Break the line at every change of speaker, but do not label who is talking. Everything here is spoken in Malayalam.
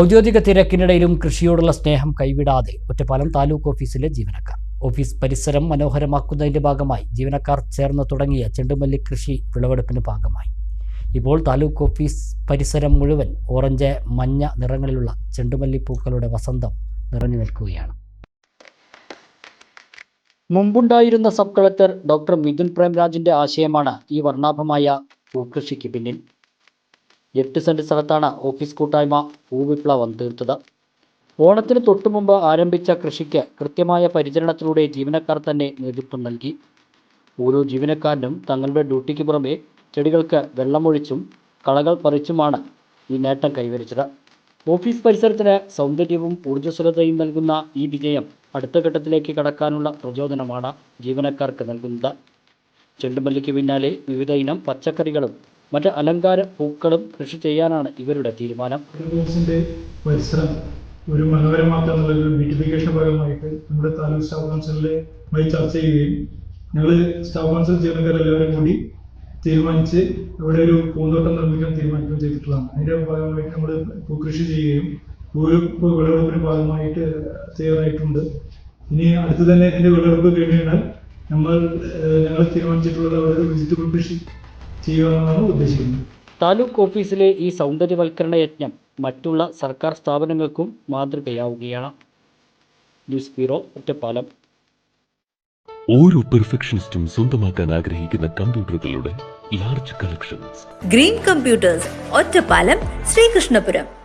ഔദ്യോഗിക തിരക്കിനിടയിലും കൃഷിയോടുള്ള സ്നേഹം കൈവിടാതെ ഒറ്റപ്പാലം താലൂക്ക് ഓഫീസിലെ ജീവനക്കാർ. ഓഫീസ് പരിസരം മനോഹരമാക്കുന്നതിന്റെ ഭാഗമായി ജീവനക്കാർ ചേർന്ന് തുടങ്ങിയ ചെണ്ടുമല്ലി കൃഷി വിളവെടുപ്പിന് ഭാഗമായി. ഇപ്പോൾ താലൂക്ക് ഓഫീസ് പരിസരം മുഴുവൻ ഓറഞ്ച് മഞ്ഞ നിറങ്ങളിലുള്ള ചെണ്ടുമല്ലി പൂക്കളുടെ വസന്തം നിറഞ്ഞു നിൽക്കുകയാണ്. മുമ്പുണ്ടായിരുന്ന സബ് കളക്ടർ ഡോക്ടർ മിഥുൻ പ്രേംരാജിന്റെ ആശയമാണ് ഈ വർണാഭമായ പൂക്കൃഷിക്ക് പിന്നിൽ. എട്ട് സെന്റ് സ്ഥലത്താണ് ഓഫീസ് കൂട്ടായ്മ ഭൂവിപ്ലവം തീർത്തത്. ഓണത്തിന് തൊട്ടുമുമ്പ് ആരംഭിച്ച കൃഷിക്ക് കൃത്യമായ പരിചരണത്തിലൂടെ ജീവനക്കാർ തന്നെ നേതൃത്വം നൽകി. ഓരോ ജീവനക്കാരനും തങ്ങളുടെ ഡ്യൂട്ടിക്ക് പുറമെ ചെടികൾക്ക് വെള്ളമൊഴിച്ചും കളകൾ പറിച്ചുമാണ് ഈ നേട്ടം കൈവരിച്ചത്. ഓഫീസ് പരിസരത്തിന് സൗന്ദര്യവും ഊർജസ്വലതയും നൽകുന്ന ഈ വിജയം അടുത്ത ഘട്ടത്തിലേക്ക് കടക്കാനുള്ള പ്രചോദനമാണ് ജീവനക്കാർക്ക് നൽകുന്നത്. ചെണ്ടുമല്ലിക്ക് പിന്നാലെ വിവിധ ഇനം പച്ചക്കറികളും മറ്റ് അലങ്കാര പൂക്കളും കൃഷി ചെയ്യാനാണ് ഇവരുടെ തീരുമാനം.
പരിസരം ഒരു മനോഹരമാക്കാനുള്ള ഒരു ബ്യൂട്ടിഫിക്കേഷൻ ഭാഗമായിട്ട് നമ്മുടെ താലൂക്ക് സ്റ്റാഫ് കൗൺസിലുമായി ചർച്ച ചെയ്യുകയും ഞങ്ങൾ സ്റ്റാഫ് കൗൺസിൽ ജീവനക്കാരെല്ലാവരും കൂടി തീരുമാനിച്ച് ഇവിടെ ഒരു പൂന്തോട്ടം നിർമ്മിക്കാൻ തീരുമാനിക്കുകയും ചെയ്തിട്ടുള്ളതാണ്. അതിന്റെ ഭാഗമായിട്ട് നമ്മൾ പൂക്കൃഷി ചെയ്യുകയും പൂവ് വിളവെടുപ്പിന് ഭാഗമായിട്ട് തയ്യാറായിട്ടുണ്ട്. ഇനി അടുത്ത് തന്നെ ഇതിന്റെ വിളവെടുപ്പ് കഴിഞ്ഞാൽ നമ്മൾ ഞങ്ങൾ തീരുമാനിച്ചിട്ടുള്ള ഒരു വെജിറ്റബിൾ കൃഷി ചെയ്യുവാനാണ് ഉദ്ദേശിക്കുന്നത്.
താലൂക്ക് ഓഫീസിലെ ഈ സൗന്ദര്യവൽക്കരണ യജ്ഞം മറ്റുള്ള സർക്കാർ സ്ഥാപനങ്ങൾക്കും മാതൃകയാവുകയാണ്. ന്യൂസ് ബ്യൂറോ ഒറ്റപ്പാലം
ഓരോ പെർഫെക്ഷനിസ്റ്റും സ്വന്തമാക്കാൻ ആഗ്രഹിക്കുന്ന കമ്പ്യൂട്ടറുകളുടെ large collections
green computers Ottapalam Sreekrishnapuram.